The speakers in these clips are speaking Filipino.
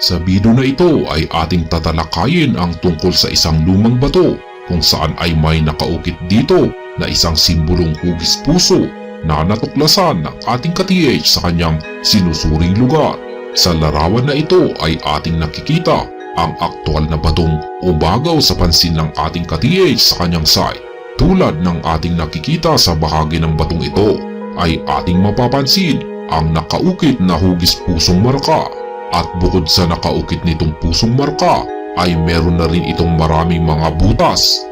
Sa video na ito ay ating tatalakayin ang tungkol sa isang lumang bato kung saan ay may nakaukit dito na isang simbolong hugis puso na natuklasan ng ating ka-TH sa kanyang sinusuring lugar. Sa larawan na ito ay ating nakikita ang aktwal na batong umagaw sa pansin ng ating ka-TH sa kanyang site. Tulad ng ating nakikita sa bahagi ng batong ito ay ating mapapansin ang nakaukit na hugis pusong marka at bukod sa nakaukit nitong pusong marka ay meron na rin itong maraming mga butas.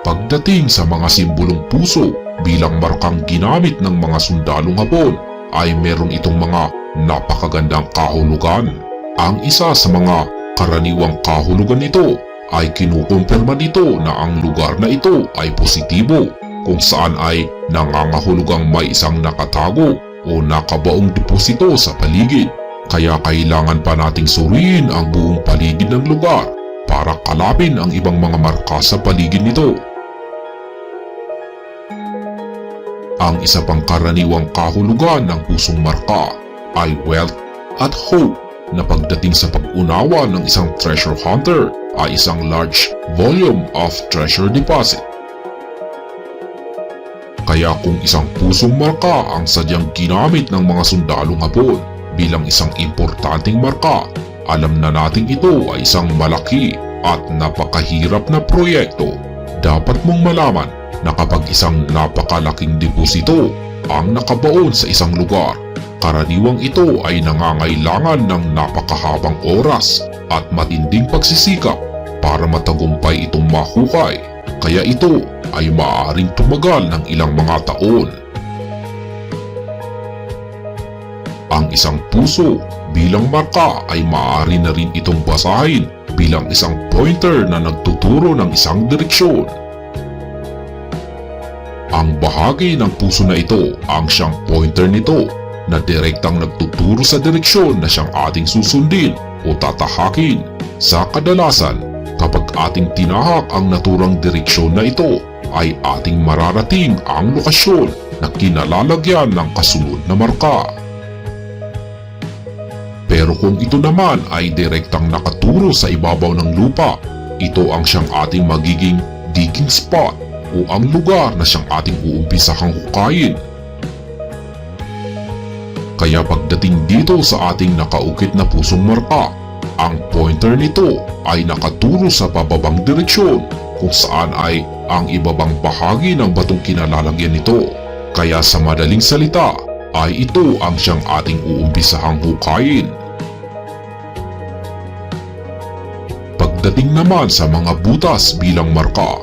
Pagdating sa mga simbolong puso bilang markang ginamit ng mga sundalong hapon ay meron itong mga napakagandang kahulugan. Ang isa sa mga karaniwang kahulugan nito ay kinukumpirma nito na ang lugar na ito ay positibo kung saan ay nangangahulugang may isang nakatago o nakabaong deposito sa paligid. Kaya kailangan pa nating suriin ang buong paligid ng lugar para kalapin ang ibang mga marka sa paligid nito. Ang isa pang karaniwang kahulugan ng pusong marka ay wealth at hope na pagdating sa pag-unawa ng isang treasure hunter ay isang large volume of treasure deposit. Kaya kung isang pusong marka ang sadyang ginamit ng mga sundalong hapon bilang isang importanteng marka, alam na nating ito ay isang malaki at napakahirap na proyekto. Dapat mong malaman na kapag isang napakalaking deposito ang nakabaon sa isang lugar, karaniwang ito ay nangangailangan ng napakahabang oras at matinding pagsisikap para matagumpay itong mahukay. Kaya ito ay maaaring tumagal ng ilang mga taon. Ang isang puso bilang marka ay maaari na rin itong basahin bilang isang pointer na nagtuturo ng isang direksyon. Ang bahagi ng puso na ito ang siyang pointer nito na direktang nagtuturo sa direksyon na siyang ating susundin o tatahakin. Sa kadalasan, kapag ating tinahak ang naturang direksyon na ito, ay ating mararating ang lokasyon na kinalalagyan ng kasunod na marka. Pero kung ito naman ay direktang nakaturo sa ibabaw ng lupa, ito ang siyang ating magiging digging spot o ang lugar na siyang ating uumpisahang hukayin. Kaya pagdating dito sa ating nakaukit na pusong marka, ang pointer nito ay nakaturo sa bababang direksyon kung saan ay ang ibabang bahagi ng batong kinalalagyan nito. Kaya sa madaling salita ay ito ang siyang ating uumpisahang hukayin. Pagdating naman sa mga butas bilang marka,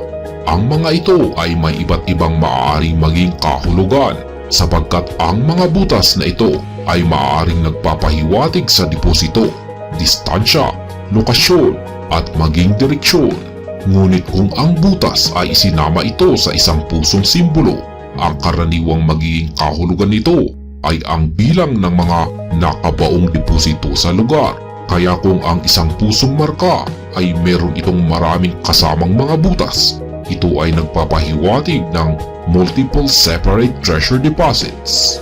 ang mga ito ay may iba't ibang maaaring maging kahulugan sapagkat ang mga butas na ito ay maaaring nagpapahiwatig sa deposito, distansya, lokasyon at maging direksyon. Ngunit kung ang butas ay isinama ito sa isang pusong simbolo, ang karaniwang magiging kahulugan nito ay ang bilang ng mga nakabaong deposito sa lugar. Kaya kung ang isang pusong marka ay meron itong maraming kasamang mga butas, ito ay nagpapahiwatig ng multiple separate treasure deposits.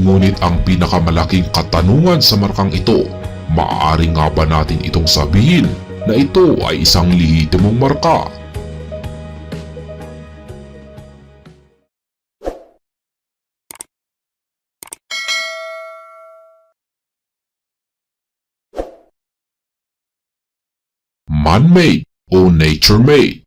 Ngunit ang pinakamalaking katanungan sa markang ito, maaari nga ba natin itong sabihin na ito ay isang lehitimong marka? Man-made o nature-made?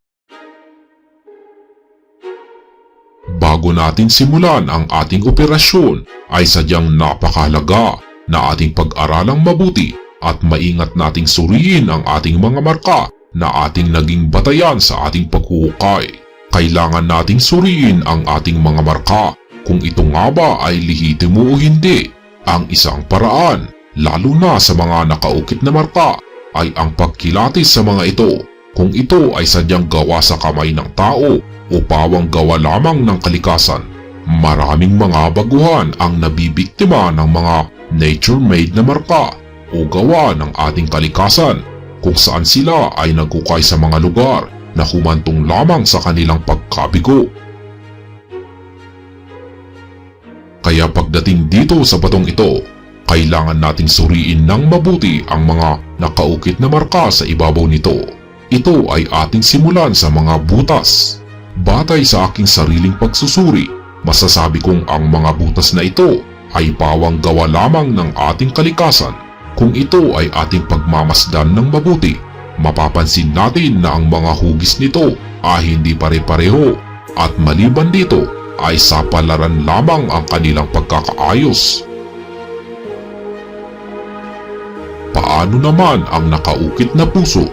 Bago natin simulan ang ating operasyon ay sadyang napakahalaga na ating pag-aralang mabuti at maingat nating suriin ang ating mga marka na ating naging batayan sa ating paghuhukay. Kailangan nating suriin ang ating mga marka kung ito nga ba ay lihitimo o hindi. Ang isang paraan, lalo na sa mga nakaukit na marka, ay ang pagkilatis sa mga ito kung ito ay sadyang gawa sa kamay ng tao o pawang gawa lamang ng kalikasan. Maraming mga baguhan ang nabibiktima ng mga nature-made na marka o gawa ng ating kalikasan kung saan sila ay nagkukay sa mga lugar na humantong lamang sa kanilang pagkabigo. Kaya pagdating dito sa batong ito, kailangan nating suriin ng mabuti ang mga nakaukit na marka sa ibabaw nito. Ito ay ating simulan sa mga butas. Batay sa aking sariling pagsusuri, masasabi kong ang mga butas na ito ay pawang gawa lamang ng ating kalikasan. Kung ito ay ating pagmamasdan ng mabuti, mapapansin natin na ang mga hugis nito ay hindi pare-pareho at maliban dito ay sa palaran lamang ang kanilang pagkakaayos. Paano naman ang nakaukit na puso?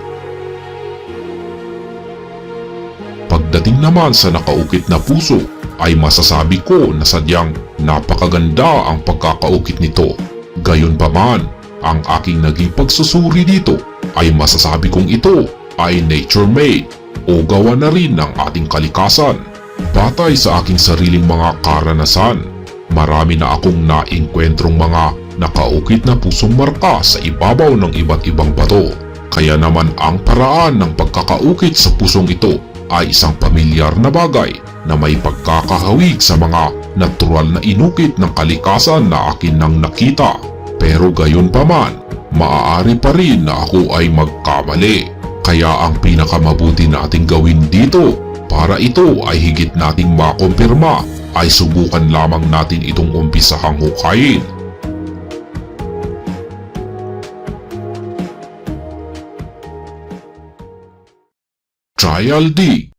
Pagdating naman sa nakaukit na puso, ay masasabi ko na sadyang napakaganda ang pagkakaukit nito. Gayunpaman, ang aking naging pagsusuri dito ay masasabi kong ito ay nature-made o gawa na rin ng ating kalikasan. Batay sa aking sariling mga karanasan, marami na akong naengkwentrong mga nakaukit na pusong marka sa ibabaw ng iba't ibang bato. Kaya naman ang paraan ng pagkakaukit sa pusong ito ay isang pamilyar na bagay na may pagkakahawig sa mga natural na inukit ng kalikasan na akin nang nakita. Pero gayon pa man, maaari pa rin na ako ay magkamali. Kaya ang pinakamabuti nating gawin dito para ito ay higit nating makumpirma ay subukan lamang natin itong umpisahang hukayin. Trial D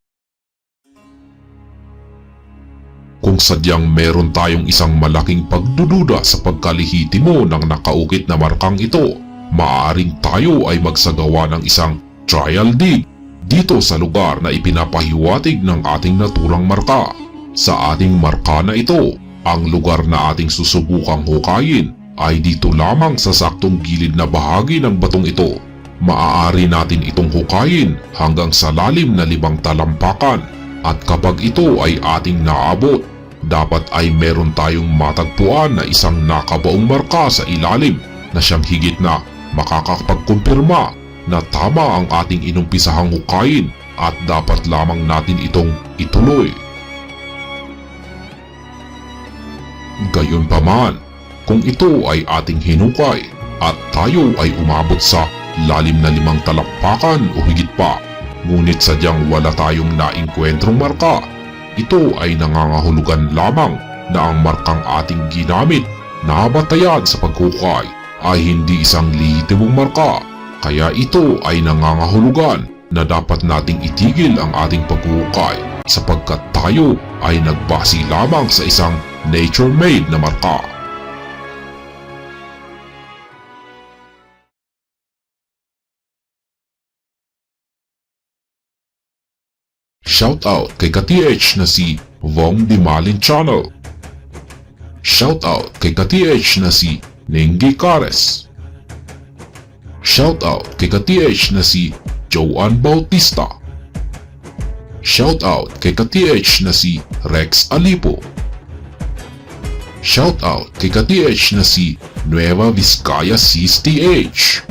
Kung sadyang meron tayong isang malaking pagdududa sa pagkalihitimo ng nakaukit na markang ito, maaaring tayo ay magsagawa ng isang trial dig dito sa lugar na ipinapahiwatig ng ating naturang marka. Sa ating marka na ito, ang lugar na ating susubukang hukayin ay dito lamang sa saktong gilid na bahagi ng batong ito. Maaari natin itong hukayin hanggang sa lalim na limang talampakan at kapag ito ay ating naabot, dapat ay meron tayong matagpuan na isang nakabaong marka sa ilalim na siyang higit na makakapagkumpirma na tama ang ating inumpisahang hukayin at dapat lamang natin itong ituloy. Gayunpaman, kung ito ay ating hinukay at tayo ay umabot sa lalim na limang talampakan o higit pa, ngunit sadyang wala tayong naingkwentrong marka, ito ay nangangahulugan lamang na ang markang ating ginamit na batayan sa paghukay ay hindi isang lehitimong marka, kaya ito ay nangangahulugan na dapat nating itigil ang ating paghuhukay sapagkat tayo ay nagbasi lamang sa isang nature-made na marka. Shoutout kay ka-TH na si Vong Dimalin Channel. Shoutout kay ka-TH na si Nengi Cares. Shoutout kay ka-TH na si Joan Bautista. Shoutout kay ka-TH na si Rex Alipo. Shoutout kay ka-TH na si Nueva Vizcaya Sis TH.